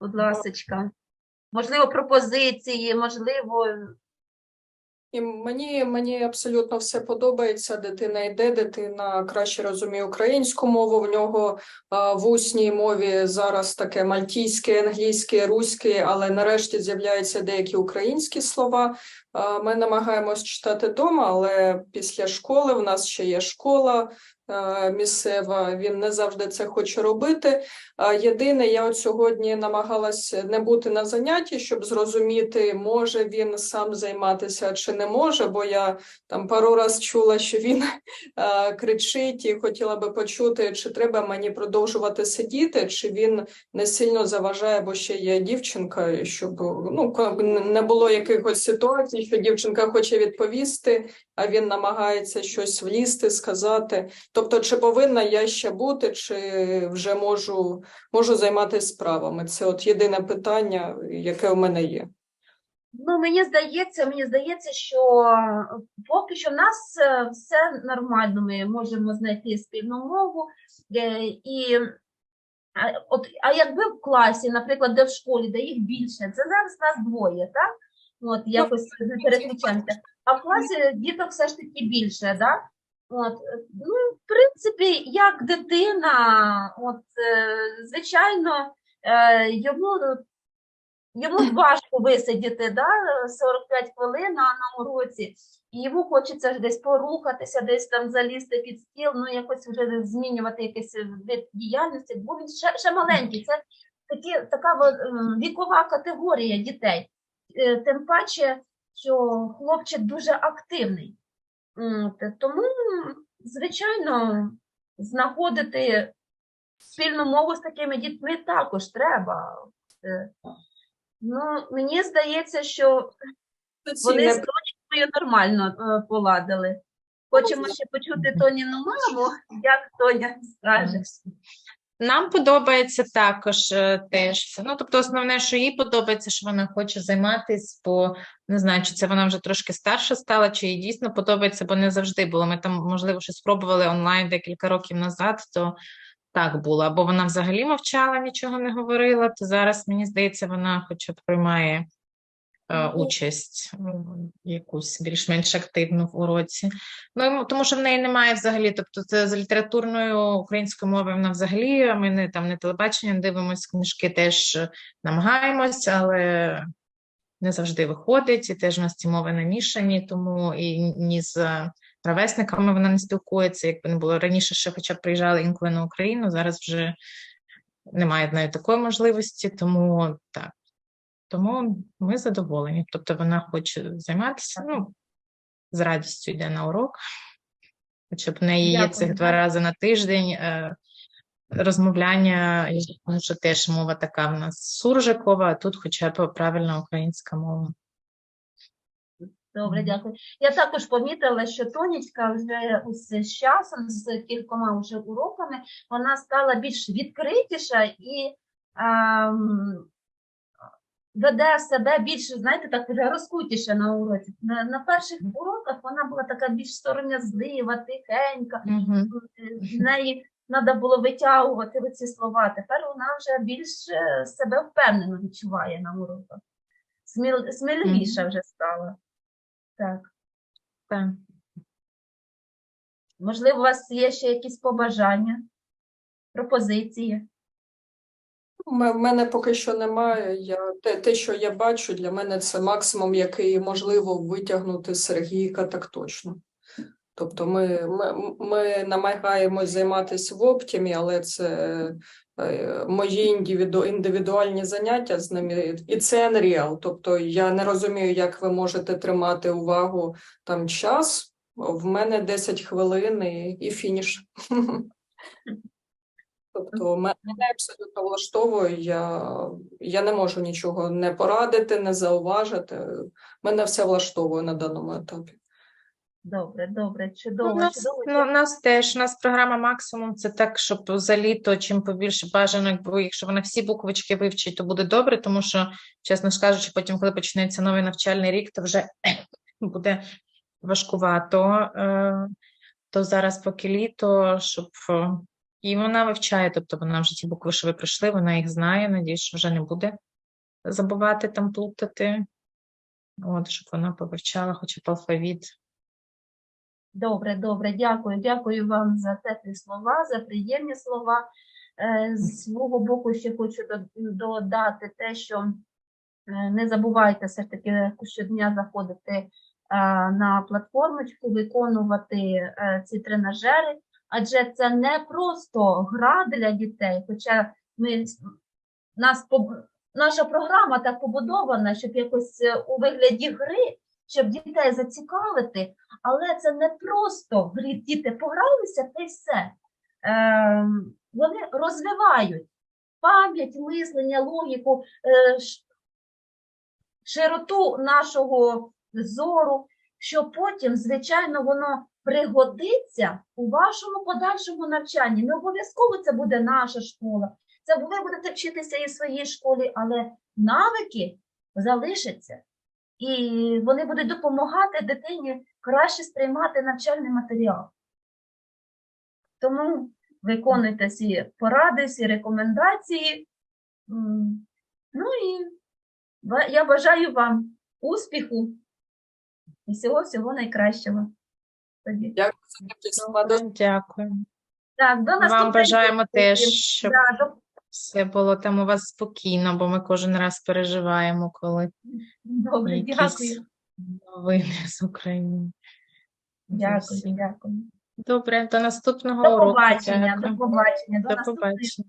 Будь ласочка. Можливо, пропозиції, можливо, І мені, мені абсолютно все подобається. Дитина йде, дитина краще розуміє українську мову. В нього а, в усній мові зараз таке мальтійське, англійське, руське, але нарешті з'являються деякі українські слова. А, Ми намагаємось читати вдома, але після школи в нас ще є школа місцева. Він не завжди це хоче робити. Єдине, я от сьогодні намагалась не бути на занятті, щоб зрозуміти, може він сам займатися чи не може, бо я там пару раз чула, що він е, кричить і хотіла би почути, чи треба мені продовжувати сидіти, чи він не сильно заважає, бо ще є дівчинка, щоб ну не було якихось ситуацій, що дівчинка хоче відповісти, а він намагається щось влізти, сказати. Тобто, чи повинна я ще бути, чи вже можу, можу займатися справами? Це от єдине питання, яке в мене є. Ну, мені здається, мені здається, що поки що в нас е, все нормально, ми можемо знайти спільну мову. е, І, а, от, а якби в класі, наприклад, де в школі, де їх більше, це зараз нас двоє, так? От, якось не переключаємося. А в класі діток все ж таки більше, так? От, е, ну, в принципі, як дитина, от, е, звичайно, е, йому Йому важко висидіти да, 45 хвилин на, уроці, і йому хочеться десь порухатися, десь там залізти під стіл, ну якось вже змінювати якийсь вид діяльності, бо він ще, ще маленький. Це такі, така вікова категорія дітей. Тим паче, що хлопчик дуже активний. Тому, звичайно, знаходити спільну мову з такими дітьми також треба. Е, Ну, мені здається, що вони з Тонікою нормально е, поладили. Хочемо ще почути Тоніну маму, як Тоня скаже. Нам подобається також е, теж це. Ну, тобто, основне, що їй подобається, що вона хоче займатися, бо не знаю, чи це вона вже трошки старша стала, чи їй дійсно подобається, бо не завжди було. Ми там, можливо, щось спробували онлайн декілька років назад, то так було. Або вона взагалі мовчала, нічого не говорила, то зараз, мені здається, вона хоча б приймає. Участь якусь більш-менш активну в уроці. Ну, тому що в неї немає взагалі, тобто це з літературною українською мовою вона взагалі, а ми не там не телебачення дивимося, книжки теж е, намагаємось, але не завжди виходить, і теж у нас ці мови намішані, тому і ні з е, ровесниками вона не спілкується, якби не було раніше, ще хоча б приїжджали інколи на Україну, зараз вже немає навіть такої можливості, тому так. Тому ми задоволені. Тобто вона хоче займатися, ну, з радістю йде на урок. Хоча б в неї є цих два рази на тиждень е, розмовляння, тому що теж мова така в нас суржикова, а тут хоча б правильна українська мова. Добре, дякую. Я також помітила, що Тонічка вже з часом, з кількома вже уроками, вона стала більш відкритіша і ем, веде себе більш, знаєте, так вже розкутіше на уроці. На, на перших уроках вона була така більш сором'язлива, тихенька, Угу. з неї треба було витягувати ці слова. Тепер вона вже більш е, себе впевнено відчуває на уроках. Сміл, сміливіша вже стала. Так. Так. Можливо, у вас є ще якісь побажання, пропозиції? В мене поки що немає. Я те, те, що я бачу, для мене це максимум, який можливо витягнути Сергійка, так точно. Тобто, ми, ми, ми намагаємось займатися в оптимі, але це е, мої індивіду, індивідуальні заняття з ними, і це Unreal. Тобто, я не розумію, як ви можете тримати увагу там час. В мене 10 хвилин і, і фініш. Тобто мене абсолютно влаштовує. Я, я не можу нічого не порадити, не зауважити. Мене все влаштовує на даному етапі. Добре, добре, Ну, чудово, у нас, чудово. ну, у нас теж, у нас програма максимум це так, щоб за літо чим побільше бажано, бо якщо вона всі буквочки вивчить, то буде добре, тому що, чесно ж кажучи, потім, коли почнеться новий навчальний рік, то вже буде важкувато. Е, то зараз поки літо, щоб е, І вона вивчає, тобто вона вже ті букви, що ви пройшли, вона їх знає. Надіюсь, що вже не буде забувати там плутати. От, щоб вона повивчала хоча б алфавіт. Добре, добре, дякую. Дякую вам за теплі слова, за приємні слова. Е, З свого боку ще хочу додати те, що е, не забувайте все ж таки щодня заходити е, на платформочку, виконувати ці тренажери, адже це не просто гра для дітей, хоча ми нас наша програма так побудована, щоб якось е, у вигляді гри, щоб дітей зацікавити, але це не просто в грі діти погралися та й все. Ем, вони розвивають пам'ять, мислення, логіку, е, широту нашого зору, що потім, звичайно, воно пригодиться у вашому подальшому навчанні. Не обов'язково це буде наша школа. Це ви будете вчитися і в своїй школі, але навики залишаться. І вони будуть допомагати дитині краще сприймати навчальний матеріал. Тому виконуйте всі поради, всі рекомендації. Ну і я бажаю вам успіху і всього-всього найкращого. Тоді. Дякую за слова. Дякую. Так, до Вам бажаємо теж, щоб Да, до- все було там у вас спокійно, бо ми кожен раз переживаємо, коли Добре, якісь дякую. новини з України. Дякую, дякую. Добре, до наступного До уроку. побачення, Дякую. до побачення, до До побачення.